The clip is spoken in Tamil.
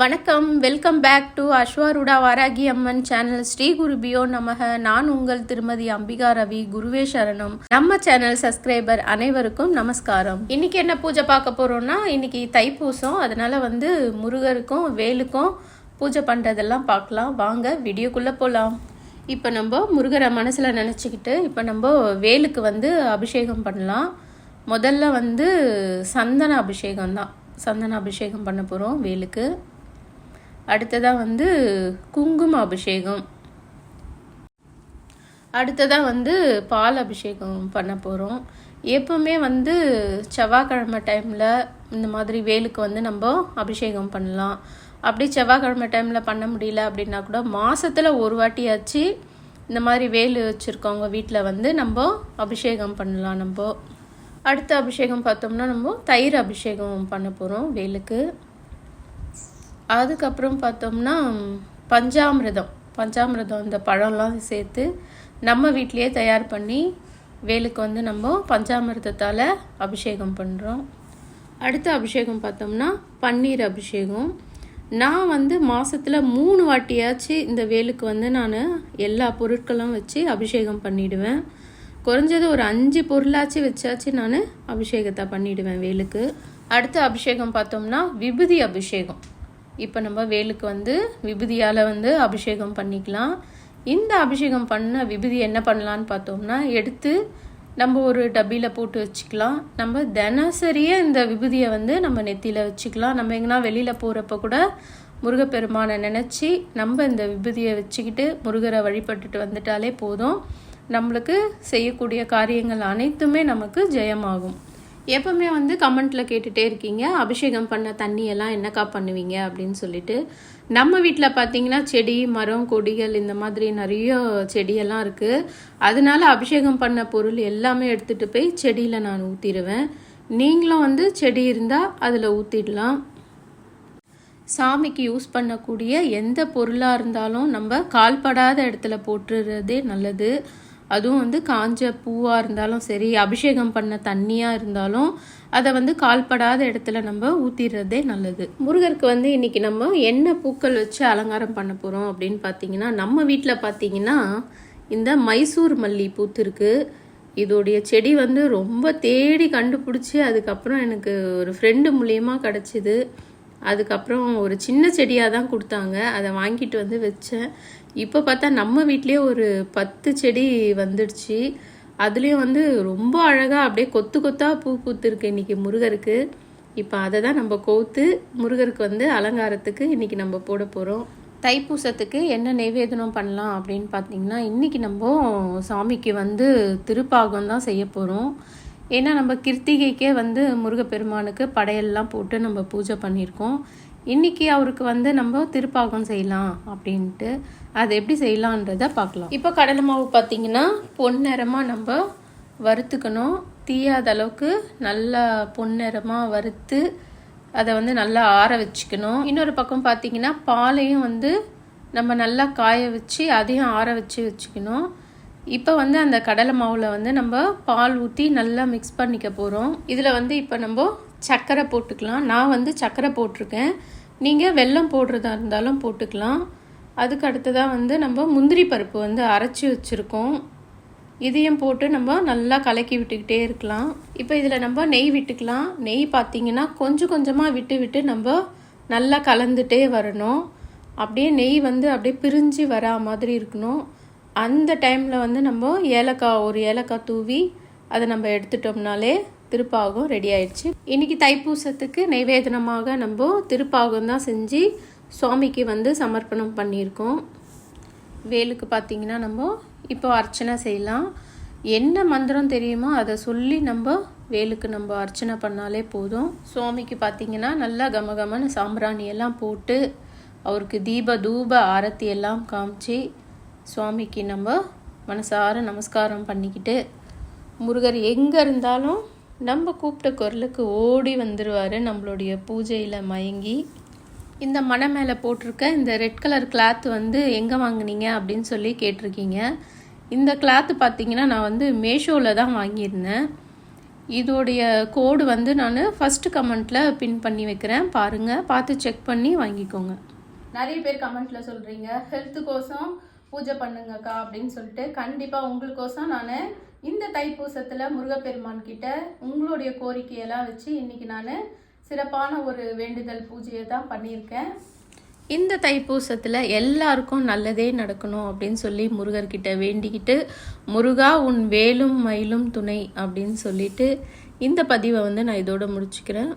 வணக்கம். Welcome back to அஸ்வாருடா Varahi Amman channel Shri குருபியோ நமக. நான் உங்கள் திருமதி அம்பிகா ரவி. குருவே சரணம். நம்ம சேனல் சப்ஸ்கிரைபர் அனைவருக்கும் நமஸ்காரம். இன்னைக்கு என்ன பூஜை பார்க்க போறோம்னா இன்னைக்கு தைப்பூசம். அதனால வந்து முருகருக்கும் வேலுக்கும் பூஜை பண்றதெல்லாம் பார்க்கலாம். வாங்க வீடியோக்குள்ள போலாம். இப்போ நம்ம முருகரை மனசில் நினச்சிக்கிட்டு இப்போ நம்ம வேலுக்கு வந்து அபிஷேகம் பண்ணலாம். முதல்ல வந்து சந்தன அபிஷேகம் தான் சந்தன அபிஷேகம் பண்ண போகிறோம் வேலுக்கு. அடுத்ததாக வந்து குங்கும அபிஷேகம். அடுத்ததாக வந்து பால் அபிஷேகம் பண்ண போகிறோம் எப்பவுமே வந்து செவ்வாய்க்கிழமை டைமில் இந்த மாதிரி வேலுக்கு வந்து நம்ம அபிஷேகம் பண்ணலாம். அப்படி செவ்வாய்க்கிழமை டைமில் பண்ண முடியல அப்படின்னா கூட மாதத்தில் ஒரு வாட்டியாச்சு இந்த மாதிரி வேலு வச்சுருக்கவங்க வீட்டில் வந்து நம்ம அபிஷேகம் பண்ணலாம் நம்ம. அடுத்த அபிஷேகம் பார்த்தோம்னா நம்ம தயிர் அபிஷேகம் பண்ண போகிறோம் வேலுக்கு. அதுக்கப்புறம் பார்த்தோம்னா பஞ்சாமிரதம். பஞ்சாமிர்தம் இந்த பழம்லாம் சேர்த்து நம்ம வீட்டிலேயே தயார் பண்ணி வேலுக்கு வந்து நம்ம பஞ்சாமிர்தத்தால் அபிஷேகம் பண்ணுறோம் அடுத்த அபிஷேகம் பார்த்தோம்னா பன்னீர் அபிஷேகம். நான் வந்து மாதத்தில் மூணு வாட்டியாச்சு இந்த வேலுக்கு வந்து நான் எல்லா பொருட்களும் வச்சு அபிஷேகம் பண்ணிவிடுவேன் குறைஞ்சது ஒரு அஞ்சு பொருளாச்சு வச்சாச்சு நான் அபிஷேகத்தை பண்ணிவிடுவேன் வேலுக்கு. அடுத்த அபிஷேகம் பார்த்தோம்னா விபூதி அபிஷேகம். இப்போ நம்ம வேலுக்கு வந்து விபூதியால் வந்து அபிஷேகம் பண்ணிக்கலாம். இந்த அபிஷேகம் பண்ண விபூதி என்ன பண்ணலான்னு பார்த்தோம்னா எடுத்து நம்ம ஒரு டப்பியில் போட்டு வச்சுக்கலாம். நம்ம தினசரியே இந்த விபூதியை வந்து நம்ம நெத்தியில் வச்சுக்கலாம். நம்ம எங்கன்னா வெளியில் போகிறப்ப கூட முருகப்பெருமானை நினச்சி நம்ம இந்த விபூதியை வச்சுக்கிட்டு முருகரை வழிபட்டுட்டு வந்துட்டாலே போதும். நம்மளுக்கு செய்யக்கூடிய காரியங்கள் அனைத்துமே நமக்கு ஜெயமாகும். எப்பவுமே வந்து கமெண்ட்டில் கேட்டுகிட்டே இருக்கீங்க. அபிஷேகம் பண்ண தண்ணியெல்லாம் என்னக்கா பண்ணுவீங்க அப்படின்னு சொல்லிட்டு. நம்ம வீட்டில் பார்த்தீங்கன்னா செடி மரம் கொடிகள் இந்த மாதிரி நிறைய செடியெல்லாம் இருக்குது அதனால அபிஷேகம் பண்ண பொருள் எல்லாமே எடுத்துகிட்டு போய் செடியில் நான் ஊற்றிடுவேன் நீங்களும் வந்து செடி இருந்தால் அதில் ஊற்றிடலாம் சாமிக்கு யூஸ் பண்ணக்கூடிய எந்த பொருளாக இருந்தாலும் நம்ம கால்படாத இடத்துல போட்டுறதே நல்லது. அதுவும் வந்து காஞ்ச பூவாக இருந்தாலும் சரி அபிஷேகம் பண்ண தண்ணியாக இருந்தாலும் அதை வந்து கால்படாத இடத்துல நம்ம ஊற்றிடுறதே நல்லது. முருகருக்கு வந்து இன்னைக்கு நம்ம என்ன பூக்கள் வச்சு அலங்காரம் பண்ண போகிறோம் அப்படின்னு பார்த்தீங்கன்னா நம்ம வீட்டில் பார்த்தீங்கன்னா இந்த மைசூர் மல்லி பூத்திருக்கு. இதோடைய செடி வந்து ரொம்ப தேடி கண்டுபிடிச்சி அதுக்கப்புறம் எனக்கு ஒரு ஃப்ரெண்டு மூலியமாக கிடச்சிது. அதுக்கப்புறம் ஒரு சின்ன செடியாக தான் கொடுத்தாங்க. அதை வாங்கிட்டு வந்து வச்சேன். இப்போ பார்த்தா நம்ம வீட்லேயே ஒரு பத்து செடி வந்துடுச்சு. அதுலேயும் வந்து ரொம்ப அழகாக அப்படியே கொத்து கொத்தாக பூ பூத்துருக்கு இன்னைக்கு முருகருக்கு. இப்போ அதை தான் நம்ம கோத்து முருகருக்கு வந்து அலங்காரத்துக்கு இன்றைக்கி நம்ம போட போகிறோம் தைப்பூசத்துக்கு என்ன நைவேதனம் பண்ணலாம் அப்படின்னு பார்த்தீங்கன்னா இன்றைக்கி நம்ம சாமிக்கு வந்து திருப்பாகம் தான் செய்ய போகிறோம் ஏன்னா நம்ம கிருத்திகைக்கே வந்து முருகப்பெருமானுக்கு படையெல்லாம் போட்டு நம்ம பூஜை பண்ணியிருக்கோம். இன்னைக்கு அவருக்கு வந்து நம்ம திருப்பாகம் செய்யலாம் அப்படின்ட்டு. அது எப்படி செய்யலான்றத பார்க்கலாம். இப்போ கடலை மாவு பார்த்தீங்கன்னா பொன்னிறமாக நம்ம வறுத்துக்கணும். தீயாத அளவுக்கு நல்லா பொன்னிறமாக வறுத்து அதை வந்து நல்லா ஆற வச்சுக்கணும். இன்னொரு பக்கம் பார்த்தீங்கன்னா பாலையும் வந்து நம்ம நல்லா காய வச்சு அதையும் ஆற வச்சு வச்சுக்கணும். இப்போ வந்து அந்த கடலை மாவில் வந்து நம்ம பால் ஊற்றி நல்லா மிக்ஸ் பண்ணிக்க போகிறோம் இதில் வந்து இப்போ நம்ம சர்க்கரை போட்டுக்கலாம். நான் வந்து சர்க்கரை போட்டிருக்கேன். நீங்கள் வெல்லம் போடுறதா இருந்தாலும் போட்டுக்கலாம். அதுக்கு அடுத்ததாக வந்து நம்ம முந்திரி பருப்பு வந்து அரைச்சி வச்சுருக்கோம். இதையும் போட்டு நம்ம நல்லா கலக்கி விட்டுக்கிட்டே இருக்கலாம். இப்போ இதில் நம்ம நெய் விட்டுக்கலாம். நெய் பார்த்தீங்கன்னா கொஞ்சம் கொஞ்சமாக விட்டு விட்டு நம்ம நல்லா கலந்துட்டே வரணும். அப்படியே நெய் வந்து அப்படியே பிரிஞ்சு வரா மாதிரி இருக்கணும். அந்த டைமில் வந்து நம்ம ஏலக்காய் ஒரு ஏலக்காய் தூவி அதை நம்ம எடுத்துட்டோம்னாலே திருப்பாகம் ரெடி ஆயிடுச்சு. இன்னைக்கு தைப்பூசத்துக்கு நைவேதனமாக நம்ம திருப்பாகம் தான் செஞ்சு சுவாமிக்கு வந்து சமர்ப்பணம் பண்ணியிருக்கோம். வேலுக்கு பார்த்தீங்கன்னா நம்ம இப்போ அர்ச்சனை செய்யலாம். என்ன மந்திரம் தெரியுமோ அதை சொல்லி நம்ம வேலுக்கு நம்ம அர்ச்சனை பண்ணாலே போதும். சுவாமிக்கு பார்த்திங்கன்னா நல்லா கமகமன்னு சாம்பிராணி எல்லாம் போட்டு அவருக்கு தீப தூப ஆரத்தி எல்லாம் காமிச்சு சுவாமிக்கு நம்ம மனசார நமஸ்காரம் பண்ணிக்கிட்டு முருகர் எங்கே இருந்தாலும் நம்ம கூப்பிட்ட குரலுக்கு ஓடி வந்துடுவார் நம்மளுடைய பூஜையில் மயங்கி இந்த மனை மேலே போட்டிருக்க இந்த ரெட் கலர் கிளாத் வந்து எங்கே வாங்குனீங்க அப்படின்னு சொல்லி கேட்டிருக்கீங்க. இந்த கிளாத்து பார்த்தீங்கன்னா நான் வந்து மேஷோவில் தான் வாங்கியிருந்தேன். இதோடைய கோடு வந்து நான் ஃபஸ்ட்டு கமெண்ட்டில் பின் பண்ணி வைக்கிறேன். பாருங்கள் பார்த்து செக் பண்ணி வாங்கிக்கோங்க. நிறைய பேர் கமெண்ட்டில் சொல்கிறீங்க ஹெல்த்து கோசம் பூஜை பண்ணுங்கக்கா அப்படின்னு சொல்லிட்டு கண்டிப்பாக உங்களுக்கோசம் நான் இந்த தைப்பூசத்தில் முருகப்பெருமான் கிட்ட உங்களுடைய கோரிக்கையெல்லாம் வச்சு இன்றைக்கி நான் சிறப்பான ஒரு வேண்டுதல் பூஜையை தான் பண்ணியிருக்கேன். இந்த தைப்பூசத்தில் எல்லாருக்கும் நல்லதே நடக்கணும் அப்படின்னு சொல்லி முருகர்கிட்ட வேண்டிக்கிட்டு முருகா உன் வேலும் மயிலும் துணை அப்படின்னு சொல்லிட்டு இந்த பதிவை வந்து நான் இதோடு முடிச்சுக்கிறேன்.